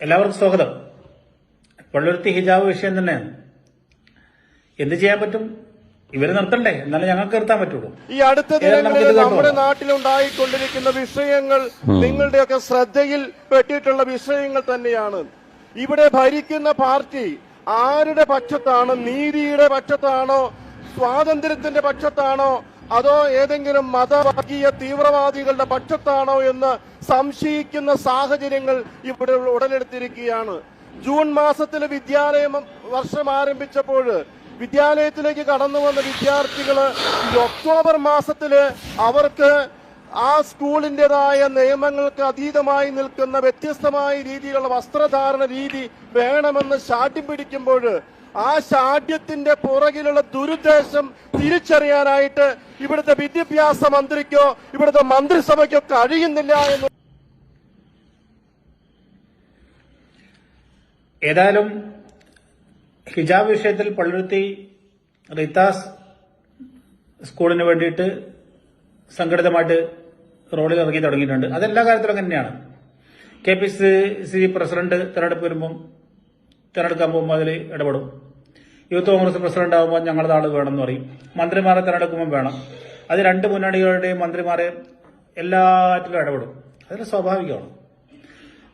എല്ലാവർക്കും സ്വാഗതം. പള്ളുരുത്തി ഹിജാബ് വിഷയം തന്നെയാണ് എന്ത് ചെയ്യാൻ പറ്റും? ഇവർ നിർത്തണ്ടേ? എന്നാലും ഞങ്ങൾക്ക് നിർത്താൻ പറ്റുള്ളൂ. ഈ അടുത്ത ദിനങ്ങളിൽ നമ്മുടെ നാട്ടിലുണ്ടായിക്കൊണ്ടിരിക്കുന്ന വിഷയങ്ങൾ നിങ്ങളുടെയൊക്കെ ശ്രദ്ധയിൽ പെട്ടിട്ടുള്ള വിഷയങ്ങൾ തന്നെയാണ്. ഇവിടെ ഭരിക്കുന്ന പാർട്ടി ആരുടെ പക്ഷത്താണ്? നീതിയുടെ പക്ഷത്താണോ? സ്വാതന്ത്ര്യത്തിന്റെ പക്ഷത്താണോ? അതോ ഏതെങ്കിലും മതവർഗീയ തീവ്രവാദികളുടെ പക്ഷത്താണോ എന്ന് സംശയിക്കുന്ന സാഹചര്യങ്ങൾ ഇവിടെ ഉടലെടുത്തിരിക്കുകയാണ്. ജൂൺ മാസത്തിൽ വിദ്യാലയം വർഷം ആരംഭിച്ചപ്പോൾ വിദ്യാലയത്തിലേക്ക് കടന്നു വന്ന വിദ്യാർത്ഥികൾ ഒക്ടോബർ മാസത്തിൽ അവർക്ക് ആ സ്കൂളിന്റെതായ നിയമങ്ങൾക്ക് അതീതമായി നിൽക്കുന്ന വ്യത്യസ്തമായ രീതിയിലുള്ള വസ്ത്രധാരണ രീതി വേണമെന്ന് ശാഠ്യം പിടിക്കുമ്പോൾ ആ ശാഠ്യത്തിന്റെ പുറകിലുള്ള ദുരുദ്ദേശം തിരിച്ചറിയാനായിട്ട് ഇവിടുത്തെ വിദ്യാഭ്യാസ മന്ത്രിക്കോ ഇവിടുത്തെ മന്ത്രിസഭയ്ക്കോ കഴിയുന്നില്ല എന്ന് ഏതായാലും ഹിജാബ് വിഷയത്തിൽ പള്ളുരുത്തി റിത്താസ് സ്കൂളിന് വേണ്ടിയിട്ട് സംഘടിതമായിട്ട് റോഡിൽ ഇറങ്ങി തുടങ്ങിയിട്ടുണ്ട്. അതെല്ലാ കാര്യത്തിലും തന്നെയാണ് K P C C president തെരഞ്ഞെടുപ്പ് വരുമ്പം തെരഞ്ഞെടുക്കാൻ പോകുമ്പോൾ അതിൽ ഇടപെടും. യൂത്ത് കോൺഗ്രസ് പ്രസിഡന്റ് ആകുമ്പോൾ ഞങ്ങളുടെ ആൾ വേണമെന്ന് പറയും. മന്ത്രിമാരെ തെരഞ്ഞെടുക്കുമ്പോൾ വേണം. അത് രണ്ട് മുന്നണികളുടെയും മന്ത്രിമാരെ എല്ലാറ്റിലും ഇടപെടും. അതിൽ സ്വാഭാവികമാണ്.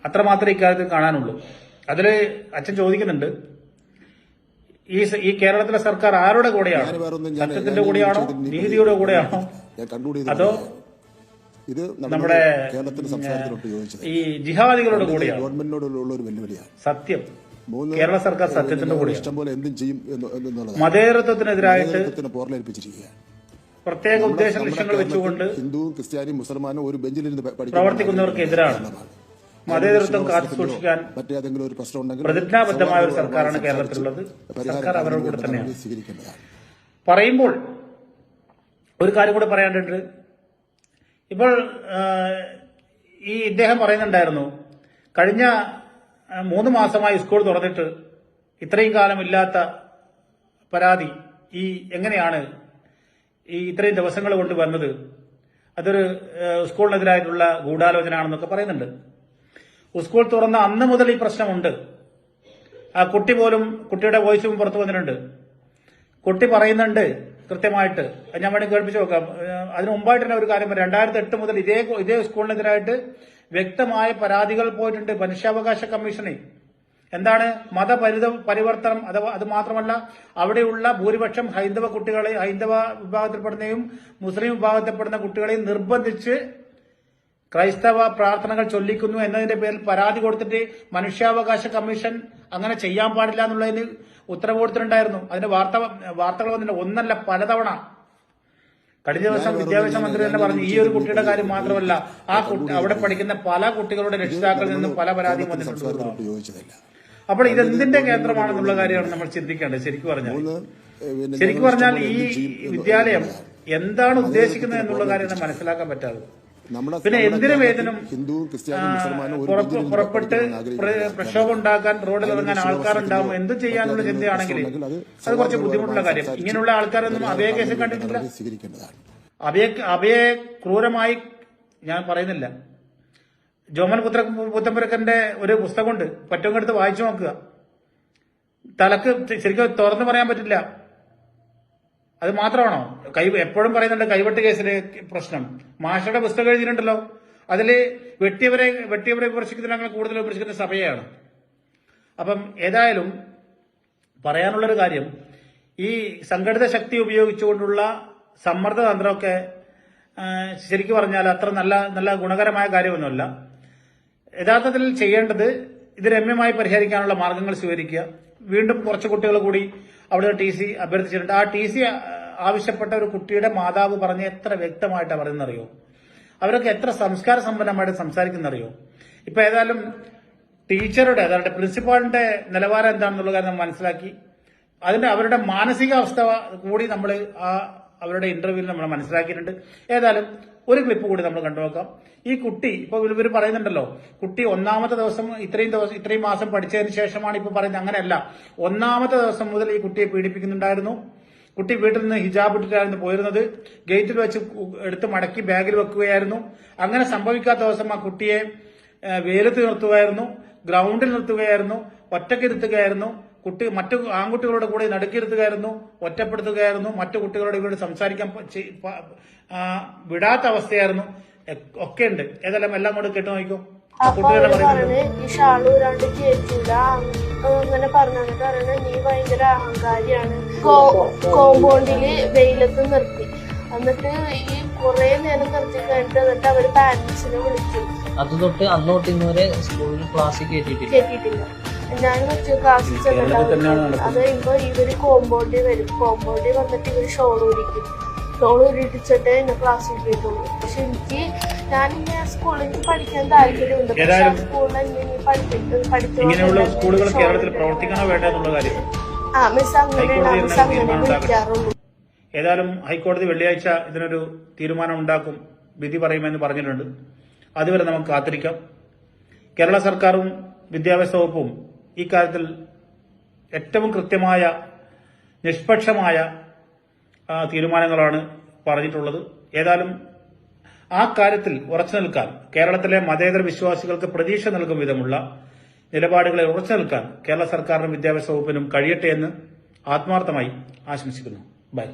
അത്രമാത്രമേ ഇക്കാര്യത്തിൽ കാണാനുള്ളൂ. അതിൽ അച്ഛൻ ചോദിക്കുന്നുണ്ട് ഈ ഈ കേരളത്തിലെ സർക്കാർ ആരുടെ കൂടെയാണ്? സത്യത്തിന്റെ കൂടെയാണോ? നീതിയുടെ കൂടെയാണോ? അതോ ഇത് നമ്മുടെ കേരളത്തിന്റെ സംസ്ഥാനത്തിലോട്ട് ഈ ജിഹാദികളുടെ കൂടെയാണ്? ഗവൺമെന്റിനോടുള്ള ഒരു വെല്ലുവിളിയാണ്. സത്യം. കേരള സർക്കാർ സത്യത്തിന്റെ കൂടെ ഇഷ്ടം പോലെ എന്തും ചെയ്യും മതേതരത്വത്തിനെതിരായിട്ട് പോർലേൽപ്പിച്ചിരിക്കുകയാണ് പ്രത്യേക ഉദ്ദേശ ലക്ഷ്യങ്ങൾ വെച്ചുകൊണ്ട് ഹിന്ദുവും ക്രിസ്ത്യാനിയും മുസൽമാനും ഒരു ബെഞ്ചിലിരുന്ന് പ്രവർത്തിക്കുന്നവർക്കെതിരാണ് മതേതരത്വം കാത്തു സൂക്ഷിക്കാൻ മറ്റേതെങ്കിലും ഒരു പ്രശ്നം ഉണ്ടെങ്കിൽ പ്രതിജ്ഞാബദ്ധമായ ഒരു സർക്കാരാണ് കേരളത്തിലുള്ളത്. സർക്കാർ അവരുടെ കൂടെ തന്നെയാണ്. പറയുമ്പോൾ ഒരു കാര്യം കൂടെ പറയാനുണ്ട്. ഇപ്പോൾ ഈ ഇദ്ദേഹം പറയുന്നുണ്ടായിരുന്നു കഴിഞ്ഞ മൂന്ന് മാസമായി സ്കൂൾ തുറന്നിട്ട് ഇത്രയും കാലമില്ലാത്ത പരാതി ഈ എങ്ങനെയാണ് ഈ ഇത്രയും ദിവസങ്ങൾ കൊണ്ട് വന്നത്? അതൊരു സ്കൂളിനെതിരായിട്ടുള്ള ഗൂഢാലോചന ആണെന്നൊക്കെ പറയുന്നുണ്ട്. സ്കൂൾ തുറന്ന അന്ന് മുതൽ ഈ പ്രശ്നമുണ്ട്. ആ കുട്ടി പോലും കുട്ടിയുടെ വോയിസും പുറത്തു വന്നിട്ടുണ്ട്. കുട്ടി പറയുന്നുണ്ട് കൃത്യമായിട്ട്. ഞാൻ വേണമെങ്കിൽ കേൾപ്പിച്ച് നോക്കാം. അതിന് മുമ്പായിട്ട് തന്നെ ഒരു കാര്യം രണ്ടായിരത്തി എട്ട് മുതൽ ഇതേ ഇതേ സ്കൂളിനെതിരായിട്ട് വ്യക്തമായ പരാതികൾ പോയിട്ടുണ്ട് മനുഷ്യാവകാശ കമ്മീഷനെ എന്താണ്? മതപരിത പരിവർത്തനം അഥവാ അത് മാത്രമല്ല അവിടെയുള്ള ഭൂരിപക്ഷം ഹൈന്ദവ കുട്ടികളെ ഹൈന്ദവ വിഭാഗത്തിൽപ്പെടുന്നതും മുസ്ലിം വിഭാഗത്തിൽപ്പെടുന്ന കുട്ടികളെയും നിർബന്ധിച്ച് ക്രൈസ്തവ പ്രാർത്ഥനകൾ ചൊല്ലിക്കുന്നു എന്നതിന്റെ പേരിൽ പരാതി കൊടുത്തിട്ട് മനുഷ്യാവകാശ കമ്മീഷൻ അങ്ങനെ ചെയ്യാൻ പാടില്ല എന്നുള്ളതിന് ഉത്തരവ് കൊടുത്തിട്ടുണ്ടായിരുന്നു. അതിന്റെ വാർത്ത വാർത്തകൾ വന്നിട്ടുണ്ട്. ഒന്നല്ല പലതവണ കഴിഞ്ഞ ദിവസം വിദ്യാഭ്യാസ മന്ത്രി തന്നെ പറഞ്ഞു ഈ ഒരു കുട്ടിയുടെ കാര്യം മാത്രമല്ല ആ കുട്ടി അവിടെ പഠിക്കുന്ന പല കുട്ടികളുടെ രക്ഷിതാക്കളിൽ നിന്നും പല പരാതിയും വന്നിട്ടുണ്ട്. അപ്പോൾ ഇത് എന്തിന്റെ കേന്ദ്രമാണെന്നുള്ള കാര്യമാണ് നമ്മൾ ചിന്തിക്കേണ്ടത് ശരിക്കും പറഞ്ഞാൽ. ശരിക്കും പറഞ്ഞാൽ ഈ വിദ്യാലയം എന്താണ് ഉദ്ദേശിക്കുന്നത് എന്നുള്ള കാര്യം മനസ്സിലാക്കാൻ പറ്റാതെ. പിന്നെ എന്തിനു വേദനം പുറപ്പെട്ട് പ്രക്ഷോഭം ഉണ്ടാക്കാൻ റോഡിൽ ഇറങ്ങാൻ ആൾക്കാരുണ്ടാവും. എന്ത് ചെയ്യാനുള്ള ചിന്തയാണെങ്കിൽ അത് കുറച്ച് ബുദ്ധിമുട്ടുള്ള കാര്യം. ഇങ്ങനെയുള്ള ആൾക്കാരൊന്നും അഭയ കേസ് കണ്ടിട്ടില്ല. അഭയ അഭയെ ക്രൂരമായി ഞാൻ പറയുന്നില്ല. ജോമൻ പുത്ര പുത്തമ്പുരക്കന്റെ ഒരു പുസ്തകമുണ്ട്. പറ്റുമെങ്കിൽ എടുത്ത് വായിച്ചു നോക്കുക. തലക്ക് ശരിക്കും തുറന്നു പറയാൻ പറ്റില്ല. അത് മാത്രമാണോ? കൈ എപ്പോഴും പറയുന്നുണ്ട് കൈവെട്ട് കേസിലെ പ്രശ്നം. മാഷയുടെ പുസ്തകം എഴുതിയിട്ടുണ്ടല്ലോ. അതിൽ വെട്ടിയവരെ വെട്ടിയവരെ വിമർശിക്കുന്നതിനേക്കാൾ കൂടുതൽ വിമർശിക്കുന്ന സഭയാണ്. അപ്പം ഏതായാലും പറയാനുള്ളൊരു കാര്യം ഈ സംഘടിത ശക്തി ഉപയോഗിച്ചുകൊണ്ടുള്ള സമ്മർദ്ദ തന്ത്രമൊക്കെ ആ, ശരിക്കും പറഞ്ഞാൽ അത്ര നല്ല നല്ല ഗുണകരമായ കാര്യമൊന്നുമല്ല. യഥാർത്ഥത്തിൽ ചെയ്യേണ്ടത് ഇത് രമ്യമായി പരിഹരിക്കാനുള്ള മാർഗങ്ങൾ സ്വീകരിക്കുക. വീണ്ടും കുറച്ച് കുട്ടികൾ കൂടി അവിടെ ടി സി അഭ്യർത്ഥിച്ചിട്ടുണ്ട്. ആ ടി സി ആവശ്യപ്പെട്ട ഒരു കുട്ടിയുടെ മാതാവ് പറഞ്ഞ എത്ര വ്യക്തമായിട്ടാണ് പറയുന്നറിയോ? അവരൊക്കെ എത്ര സംസ്കാര സമ്പന്നമായിട്ട് സംസാരിക്കുന്നറിയോ? ഇപ്പൊ ഏതായാലും ടീച്ചറുടെ അതായത് പ്രിൻസിപ്പാളിന്റെ നിലവാരം എന്താണെന്നുള്ള കാര്യം മനസ്സിലാക്കി. അതിന്റെ അവരുടെ മാനസികാവസ്ഥ കൂടി നമ്മൾ ആ അവരുടെ ഇന്റർവ്യൂവിൽ നമ്മൾ മനസ്സിലാക്കിയിട്ടുണ്ട്. ഏതായാലും ഒരു ക്ലിപ്പ് കൂടി നമ്മൾ കണ്ടുനോക്കാം ഈ കുട്ടി ഇപ്പൊ ഇവർ പറയുന്നുണ്ടല്ലോ കുട്ടി ഒന്നാമത്തെ ദിവസം ഇത്രയും ദിവസം ഇത്രയും മാസം പഠിച്ചതിന് ശേഷമാണ് ഇപ്പൊ പറയുന്നത്. അങ്ങനെയല്ല. ഒന്നാമത്തെ ദിവസം മുതൽ ഈ കുട്ടിയെ പീഡിപ്പിക്കുന്നുണ്ടായിരുന്നു. കുട്ടി വീട്ടിൽ നിന്ന് ഹിജാബ് ഇട്ടിട്ടായിരുന്നു പോയിരുന്നത്. ഗേറ്റിൽ വെച്ച് എടുത്ത് മടക്കി ബാഗിൽ വെക്കുകയായിരുന്നു. അങ്ങനെ സംഭവിക്കാത്ത ദിവസം ആ കുട്ടിയെ വേലത്ത് നിർത്തുകയായിരുന്നു. ഗ്രൗണ്ടിൽ നിർത്തുകയായിരുന്നു. ഒറ്റയ്ക്ക് ഇരുത്തുകയായിരുന്നു. കുട്ടി മറ്റു ആൺകുട്ടികളുടെ കൂടെ നടുക്കിരുത്തുകയായിരുന്നു ഒറ്റപ്പെടുത്തുകയായിരുന്നു. മറ്റു കുട്ടികളോട് ഇവരോട് സംസാരിക്കാൻ വിടാത്ത അവസ്ഥയായിരുന്നു. ഒക്കെ ഉണ്ട്. ഏതെല്ലാം എല്ലാം കൊണ്ട് കേട്ടു നോക്കൂ അപ്പൊ അവർ പറഞ്ഞു ഈ ഷാൾ ഒരാണ്ട് ജയിച്ചില്ല അങ്ങനെ പറഞ്ഞു എന്നിട്ട് പറയണ നീ ഭയങ്കര അഹങ്കാരിയാണ്. കോമ്പൗണ്ടിൽ വെയിലത്ത് നിർത്തി. എന്നിട്ട് ഈ കുറെ നേരം നിർത്തി കഴിഞ്ഞിട്ട് എന്നിട്ട് അവർ പാരന്റ്സിനെ വിളിച്ചു. അത് തൊട്ട് അന്നോട്ട് ഇന്നുവരെ ഇന്ന് വരെ സ്കൂളിൽ ക്ലാസ്സിൽ കേട്ടിട്ടില്ല ഞാൻ മറ്റു ക്ലാസ്സിൽ ചെന്നിട്ടുണ്ടാവും അത് കഴിയുമ്പോ ഇവർ കോമ്പൗണ്ടിൽ വരും. കോമ്പൗണ്ടിൽ വന്നിട്ട് ഇവർ ഷോൾ ഊരിക്കും. ഷോൾ ഊരിട്ടിച്ചിട്ട് എന്നെ ക്ലാസ്സിൽ കേട്ടുള്ളൂ പക്ഷെ എനിക്ക് ഞാനിങ്ങനെ സ്കൂളിൽ പഠിക്കാൻ താല്പര്യമുണ്ട്. പക്ഷെ ഏതായാലും സ്കൂളിൽ എന്നെ പഠിപ്പിട്ട് ഇങ്ങനെയുള്ള സ്കൂളുകൾ കേരളത്തിൽ പ്രവർത്തിക്കണോ വേണ്ട എന്നുള്ള കാര്യം? ആ മിസ് അങ്ങനെയാണ് ഹൈക്കോടതി മിസ് എന്നാൽ അങ്ങനെ തീരുമാനം വിളിക്കാറുള്ളൂ. ഏതായാലും ഹൈക്കോടതി വെള്ളിയാഴ്ച ഇതിനൊരു തീരുമാനം ഉണ്ടാക്കും. വിധി പറയുമെന്ന് പറഞ്ഞിട്ടുണ്ട്. അതുവരെ നമുക്ക് കാത്തിരിക്കാം. കേരള സർക്കാരും വിദ്യാഭ്യാസ വകുപ്പും ഈ കാര്യത്തിൽ ഏറ്റവും കൃത്യമായ നിഷ്പക്ഷമായ ആ, തീരുമാനങ്ങളാണ് പറഞ്ഞിട്ടുള്ളത്. ഏതായാലും ആ കാര്യത്തിൽ ഉറച്ചു നിൽക്കാൻ കേരളത്തിലെ മതേതര വിശ്വാസികൾക്ക് പ്രതീക്ഷ നൽകും വിധമുള്ള നിലപാടുകളെ ഉറച്ചു നിൽക്കാൻ കേരള സർക്കാരിനും വിദ്യാഭ്യാസ വകുപ്പിനും കഴിയട്ടെ എന്ന് ആത്മാർത്ഥമായി ആശംസിക്കുന്നു. ബൈ.